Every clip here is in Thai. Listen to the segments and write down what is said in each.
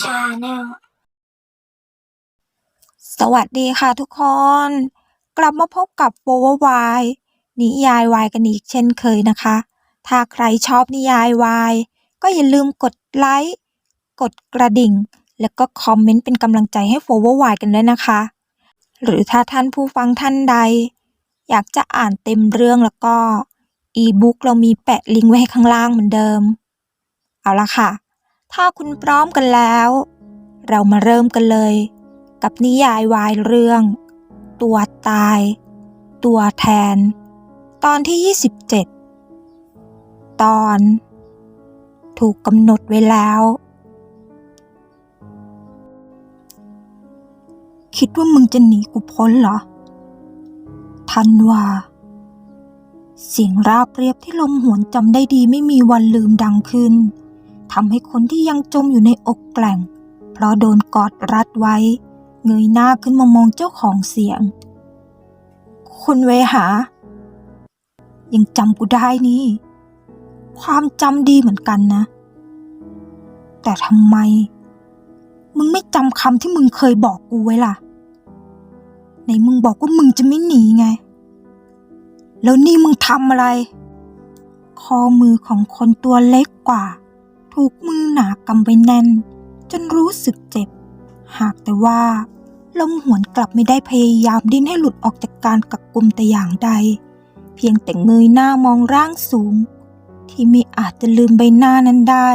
ชาแนลสวัสดีค่ะทุกคน กลับมาพบกับโววายนิยายวายกันอีกเช่นเคยนะคะ ถ้าใครชอบนิยายวายก็อย่าลืมกดไลค์กดกระดิ่ง แล้วก็คอมเมนต์เป็นกำลังใจให้โ o ว e r วายกันด้วยนะคะ หรือถ้าท่านผู้ฟังท่านใด อยากจะอ่านเต็มเรื่องแล้วก็อีบุ๊กเรามีแปะลิงก์ไว้ให้ข้างล่างเหมือนเดิม เอาละค่ะ ถ้าคุณพร้อมกันแล้ว เรามาเริ่มกันเลย กับนิยายวายเรื่อง ตัวตาย ตัวแทน ตอนที่ 27 ตอน ถูกกำหนดไว้แล้ว คิดว่ามึงจะหนีกูพ้นเหรอ ทันว่าเสียงราบเรียบที่ลมหวนจำได้ดีไม่มีวันลืมดังขึ้น ทำให้คนที่ยังจมอยู่ในอกแกล่ง เพราะโดนกอดรัดไว้ เงยหน้าขึ้นมามองเจ้าของเสียง คุณเวหา ยังจำกูได้นี่ ความจำดีเหมือนกันนะ แต่ทำไม มึงไม่จำคำที่มึงเคยบอกกูไว้ล่ะไหนมึงบอกว่ามึงจะไม่หนีไง แล้วนี่มึงทำอะไร ข้อมือของคนตัวเล็กกว่า ถูกมือหนากำไว้แน่น จนรู้สึกเจ็บ หากแต่ว่า ลมหวนกลับไม่ได้พยายามดิ้นให้หลุดออกจากการกักกุมแต่อย่างใด เพียงแต่เงยหน้ามองร่างสูง ที่ไม่อาจจะลืมใบหน้านั้นได้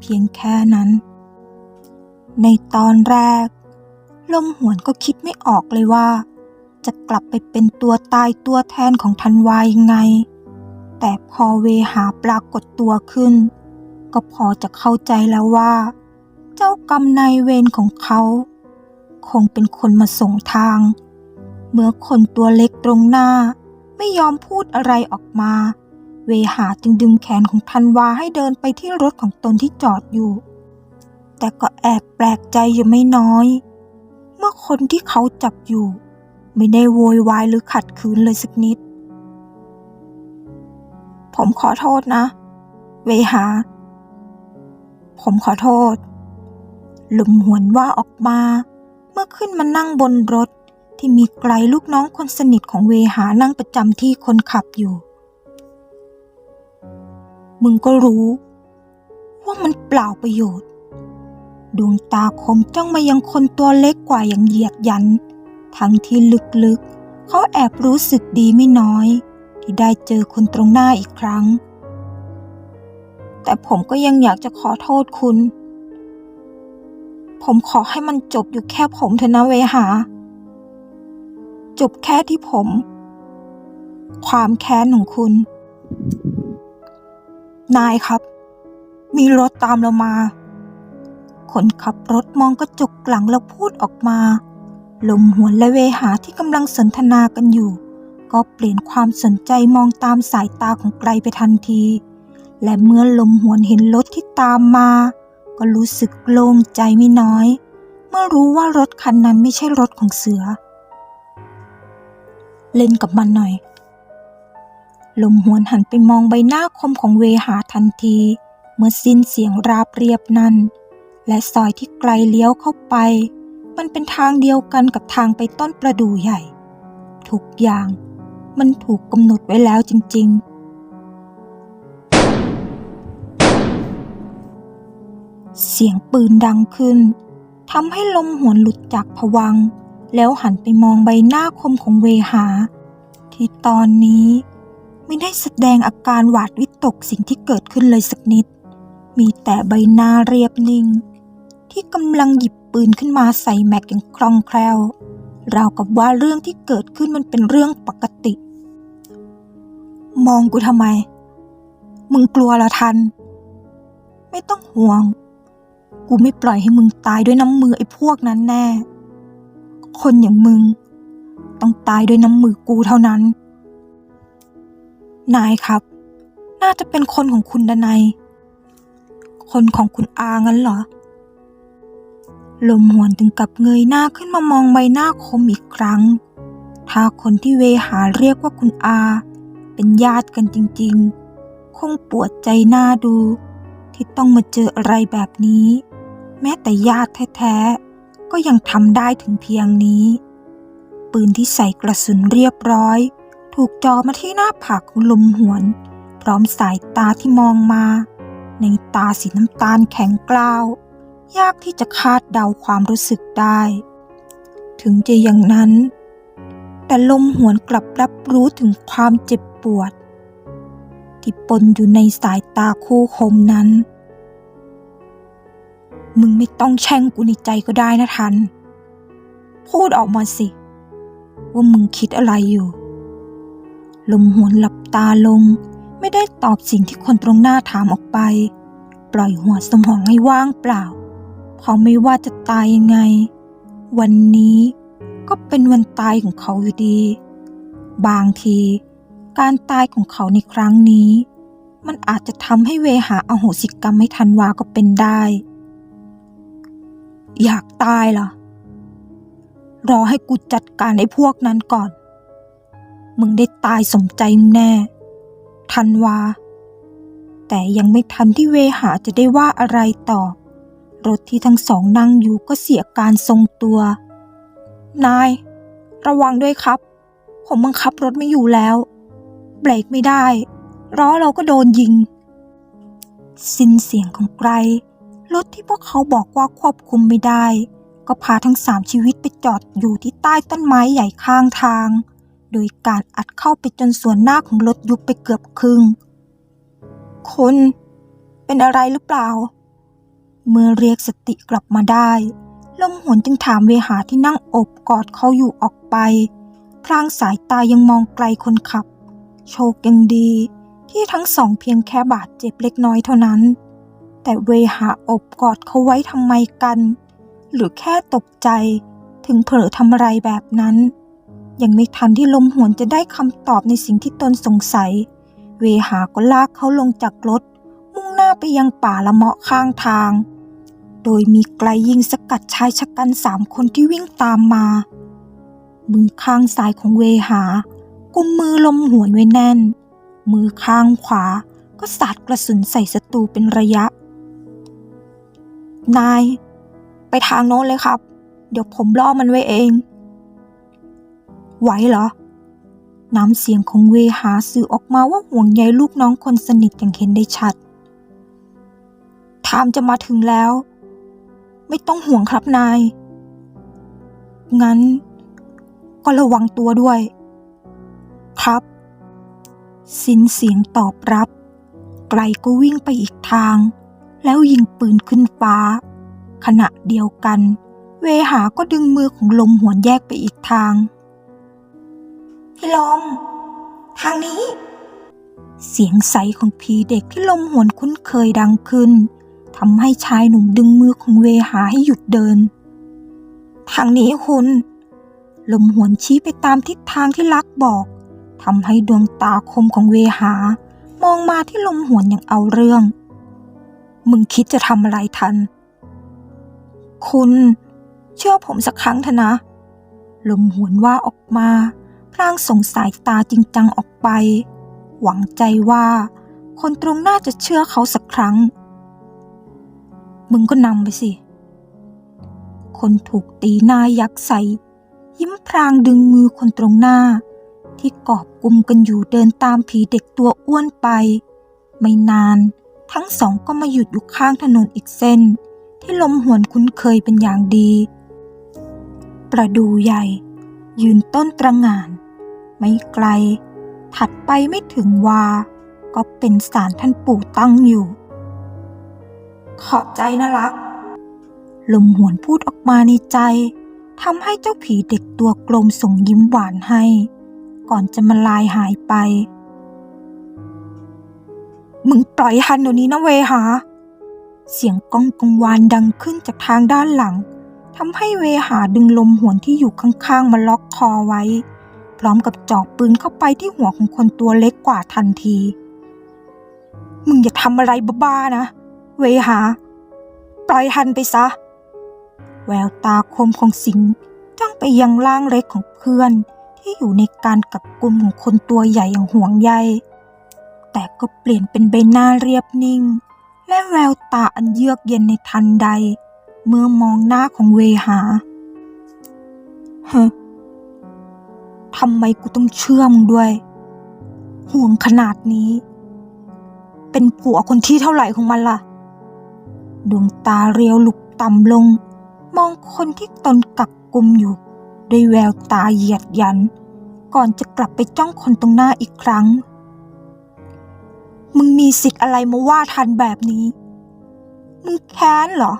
เพียงแค่นั้น ในตอนแรก ลมหวนก็คิดไม่ออกเลยว่า จะกลับไปเป็นตัวตายตัวแทนของธันวายังไง แต่พอเวหาปรากฏตัวขึ้น ก็พอจะเข้าใจแล้วว่า เจ้ากรรมนายเวรของเขา คงเป็นคนมาส่งทาง เมื่อคนตัวเล็กตรงหน้า ไม่ยอมพูดอะไรออกมา เวหาจึงดึงแขนของธันวาให้เดินไปที่รถของตนที่จอดอยู่ แต่ก็แอบแปลกใจอยู่ไม่น้อย เมื่อคนที่เขาจับอยู่ ไม่ได้โวยวายหรือขัดขืนเลยสักนิดผมขอโทษนะ เวหา ผมขอโทษ หลุมหวนว่าออกมา เมื่อขึ้นมานั่งบนรถที่มีไกลลูกน้องคนสนิทของเวหานั่งประจำที่คนขับอยู่ มึงก็รู้ ว่ามันเปล่าประโยชน์ ดวงตาคมจ้องมายังคนตัวเล็กกว่าอย่างเหยียดยัน ทั้งที่ลึกๆ เขาแอบรู้สึกดีไม่น้อย ที่ได้เจอคนตรงหน้าอีกครั้ง แต่ผมก็ยังอยากจะขอโทษคุณ ผมขอให้มันจบอยู่แค่ผมเถอะนะเวหา จบแค่ที่ผม ความแค้นของคุณ นายครับ มีรถตามเรามา คนขับรถมองกระจกหลังแล้วพูดออกมา ลมหวนและเวหาที่กำลังสนทนากันอยู่ ก็เปลี่ยนความสนใจมองตามสายตาของไกลไปทันที และเมื่อลมหวนเห็นรถที่ตามมา ก็รู้สึกโล่งใจไม่น้อย เมื่อรู้ว่ารถคันนั้นไม่ใช่รถของเสือ เล่นกับมันหน่อย ลมหวนหันไปมองใบหน้าคมของเวหาทันที เมื่อสิ้นเสียงราบเรียบนั้น และซอยที่ไกลเลี้ยวเข้าไป มันเป็นทางเดียวกันกับทางไปต้นประดู่ใหญ่ ทุกอย่างมันถูกกำหนดไว้แล้วจริง ๆ เสียงปืนดังขึ้นทำให้ลมหวนหลุดจากผวัง แล้วหันไปมองใบหน้าคมของเวหา ที่ตอนนี้ไม่ได้แสดงอาการหวาดวิตกสิ่งที่เกิดขึ้นเลยสักนิด มีแต่ใบหน้าเรียบนิ่ง ที่กำลังหยิบปืนขึ้นมาใส่แม็กอย่างคล่องแคล่วราวกับว่าเรื่องที่เกิดขึ้นมันเป็นเรื่องปกติ มองกูทำไม มึงกลัวละทัน ไม่ต้องห่วง กูไม่ปล่อยให้มึงตายด้วยน้ำมือไอ้พวกนั้นแน่ คนอย่างมึง ต้องตายด้วยน้ำมือกูเท่านั้น นายครับ น่าจะเป็นคนของคุณดนัยคนของคุณอางั้นเหรอ ลมหวนถึงกับเงยหน้าขึ้นมามองใบหน้าคมอีกครั้ง ถ้าคนที่เวหาเรียกว่าคุณอา เป็นญาติกันจริง ๆ คงปวดใจหน้าดูที่ต้องมาเจออะไรแบบนี้ แม้แต่ญาติแท้ๆ ก็ยังทำได้ถึงเพียงนี้ ปืนที่ใส่กระสุนเรียบร้อย ถูกจ่อมาที่หน้าผากของลมหวน พร้อมสายตาที่มองมา ในตาสีน้ำตาลแข็งกล้าว ยากที่จะคาดเดาความรู้สึกได้ ถึงจะอย่างนั้น แต่ลมหวนกลับรับรู้ถึงความเจ็บปวด ที่ปนอยู่ในสายตาคู่คมนั้น มึงไม่ต้องแช่งกูในใจก็ได้นะทัน พูดออกมาสิ ว่ามึงคิดอะไรอยู่ ลมหวนหลับตาลง ไม่ได้ตอบสิ่งที่คนตรงหน้าถามออกไป ปล่อยหัวสมองให้ว่างเปล่า เพราะไม่ว่าจะตายยังไง วันนี้ก็เป็นวันตายของเขาอยู่ดี บางที การตายของเขาในครั้งนี้ มันอาจจะทำให้เวหาอโหสิกรรมให้ทันวาก็เป็นได้ อยากตายเหรอรอให้กูจัดการไอ้พวกนั้นก่อน มึงได้ตายสมใจมึงแน่ ทันวา แต่ยังไม่ทันที่เวหาจะได้ว่าอะไรต่อ รถที่ทั้งสองนั่งอยู่ก็เสียการทรงตัว นาย ระวังด้วยครับ ผมบังคับรถไม่อยู่แล้ว เบรกไม่ได้ล้อเราก็โดนยิง สิ้นเสียงของไกร รถที่พวกเขาบอกว่าควบคุมไม่ได้ ก็พาทั้งสามชีวิตไปจอดอยู่ที่ใต้ต้นไม้ใหญ่ข้างทาง โดยการอัดเข้าไปจนส่วนหน้าของรถยุบไปเกือบครึ่งคุณเป็นอะไรหรือเปล่า เมื่อเรียกสติกลับมาได้ ลมหวนจึงถามเวหาที่นั่งอบกอดเขาอยู่ออกไปพลางสายตายังมองไกลคนขับ โชคยังดีที่ทั้งสองเพียงแค่บาดเจ็บเล็กน้อยเท่านั้น แต่เวหาอบกอดเขาไว้ทำไมกัน หรือแค่ตกใจ ถึงเผลอทำอะไรแบบนั้น ยังไม่ทันที่ลมหวนจะได้คำตอบในสิ่งที่ตนสงสัย เวหาก็ลากเขาลงจากรถ มุ่งหน้าไปยังป่าละเมาะข้างทาง โดยมีไกลยิงสกัดชายชะกันสามคนที่วิ่งตามมามือข้างซ้ายของเวหา กุมมือลมหวนไว้แน่น มือข้างขวาก็สาดกระสุนใส่ศัตรูเป็นระยะ นาย ไปทางโน้นเลยครับ เดี๋ยวผมล่อมันไว้เอง ไหวเหรอ น้ำเสียงของเวหาสื่อออกมาว่าห่วงใยลูกน้องคนสนิทอย่างเห็นได้ชัดทามจะมาถึงแล้ว ไม่ต้องห่วงครับนาย งั้น ก็ระวังตัวด้วย ครับ สินเสียงตอบรับ ไกลก็วิ่งไปอีกทาง แล้วยิงปืนขึ้นฟ้า ขณะเดียวกัน เวหาก็ดึงมือของลมหวนแยกไปอีกทาง พี่ลม ทางนี้ เสียงใสของผีเด็กที่ลมหวนคุ้นเคยดังขึ้นทำให้ชายหนุ่มดึงมือของเวหาให้หยุดเดิน ทางนี้คุณ ลมหวนชี้ไปตามทิศทางที่ลักบอกทำให้ดวงตาคมของเวหามองมาที่ลมหวนอย่างเอาเรื่อง มึงคิดจะทำอะไรทัน คุณเชื่อผมสักครั้งเถอะนะ ลมหวนว่าออกมา พลางส่งสายตาจริงจังออกไป หวังใจว่า คนตรงหน้าจะเชื่อเขาสักครั้ง มึงก็นำไปสิ คนถูกตีหน้ายักใส่ยิ้มพรางดึงมือคนตรงหน้า ที่กอบกุมกันอยู่เดินตามผีเด็กตัวอ้วนไป ไม่นาน ทั้งสองก็มาหยุดอยู่ข้างถนนอีกเส้น ที่ลมหวนคุ้นเคยเป็นอย่างดี ประดูใหญ่ ยืนต้นตระหง่าน ไม่ไกล ถัดไปไม่ถึงวา ก็เป็นศาลท่านปู่ตั้งอยู่ ขอบใจนะรัก ลมหวนพูดออกมาในใจทำให้เจ้าผีเด็กตัวกลมส่งยิ้มหวานให้ ก่อนจะมาลายหายไป มึงปล่อยฮันเดี๋ยวนี้นะเวหา เสียงก้องกังวานดังขึ้นจากทางด้านหลังทำให้เวหาดึงลมหวนที่อยู่ข้างๆมาล็อกคอไว้ พร้อมกับจ่อปืนเข้าไปที่หัวของคนตัวเล็กกว่าทันที มึงอย่าทำอะไรบ้าๆนะ เวหา ปล่อยฮันไปซะ แววตาคมของสิงจ้องไปยังร่างเล็กของเพื่อน ที่อยู่ในการกักกุมของคนตัวใหญ่อย่างห่วงใย แต่ก็เปลี่ยนเป็นใบหน้าเรียบนิ่ง และแววตาอันเยือกเย็นในทันใด เมื่อมองหน้าของเวหาเฮ้ทำไมกูต้องเชื่อมึงด้วย ห่วงขนาดนี้ เป็นผัวคนที่เท่าไหร่ของมันล่ะ ดวงตาเรียวลุกต่ำลง มองคนที่ตนกักกุมอยู่ ด้วยแววตาเหยียดยัน ก่อนจะกลับไปจ้องคนตรงหน้าอีกครั้ง มึงมีสิทธิ์อะไรมาว่าทันแบบนี้ มึงแค้นเหรอ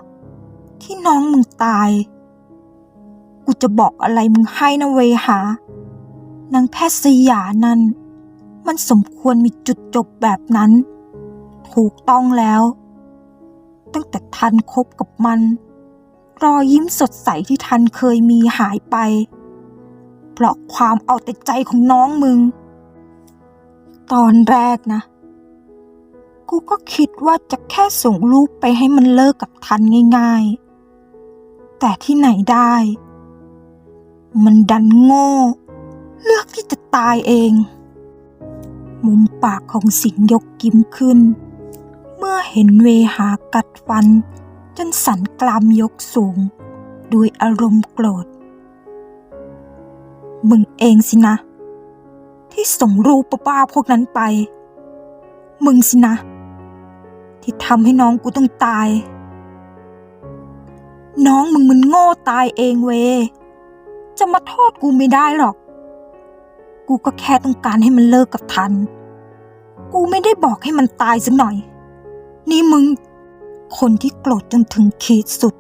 ที่น้องมึงตาย กูจะบอกอะไรมึงให้นะเวหานางแพทย์สยานั้น มันสมควรมีจุดจบแบบนั้น ถูกต้องแล้ว ตั้งแต่ทันคบกับมัน รอยยิ้มสดใสที่ทันเคยมีหายไป เพราะความเอาแต่ใจของน้องมึง ตอนแรกนะ กูก็คิดว่าจะแค่ส่งลูกไปให้มันเลิกกับทันง่ายๆ แต่ที่ไหนได้ มันดันโง่ เลือกที่จะตายเอง มุมปากของสิงยกกิ้มขึ้น เมื่อเห็นเวหากัดฟัน จนสันกรามยกสูง ด้วยอารมณ์โกรธ มึงเองสินะ ที่ส่งรูปป้าพวกนั้นไป มึงสินะ ที่ทำให้น้องกูต้องตาย น้องมึงมันโง่ตายเองเว จะมาโทษกูไม่ได้หรอก กูก็แค่ต้องการให้มันเลิกกับทัน กูไม่ได้บอกให้มันตายสักหน่อย นี่มึง คนที่โกรธจนถึงขีดสุด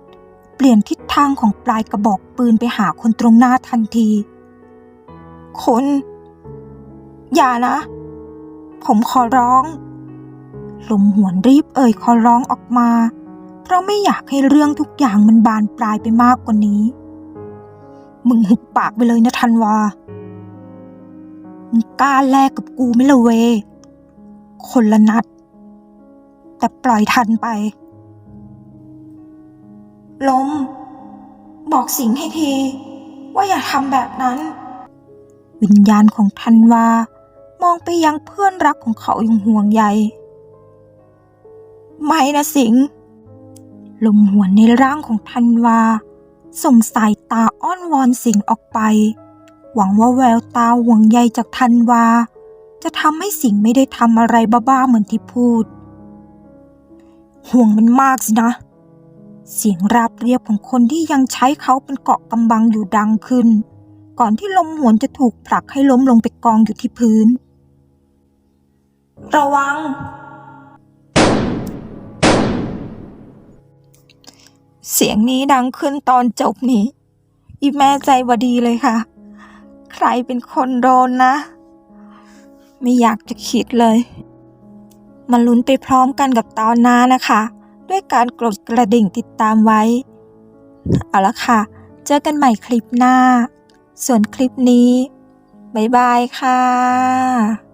เปลี่ยนทิศทางของปลายกระบอกปืนไปหาคนตรงหน้าทันที คน อย่านะ ผมขอร้อง ลมหวนรีบเอ่ยขอร้องออกมา เพราะไม่อยากให้เรื่องทุกอย่างมันบานปลายไปมากกว่านี้ มึงหุบปากไปเลยนะทันวา มึงกล้าแลกกับกูไม่ละเว คนละนัด แต่ปล่อยทันไป ลม บอกสิงให้ที ว่าอย่าทำแบบนั้น วิญญาณของทันวามองไปยังเพื่อนรักของเขาอย่างห่วงใย ไม่นะสิงลมหวนในร่างของทันวา ส่งสายตาอ้อนวอนสิงออกไป หวังว่าแววตาห่วงใยจากทันวา จะทำให้สิงไม่ได้ทำอะไรบ้าๆเหมือนที่พูด ห่วงมันมากสินะ เสียงราบเรียบของคนที่ยังใช้เขาเป็นเกาะกำบังอยู่ดังขึ้น ก่อนที่ลมหวนจะถูกผลักให้ล้มลงไปกองอยู่ที่พื้น ระวัง เสียงนี้ดังขึ้นตอนจบนี้ อีแม่ใจบดีเลยค่ะ ใครเป็นคนโดนนะ ไม่อยากจะคิดเลย มาลุ้นไปพร้อมกันกับตอนหน้านะคะ ด้วยการกดกระดิ่งติดตามไว้ เอาละค่ะ เจอกันใหม่คลิปหน้า ส่วนคลิปนี้ บ๊ายบายค่ะ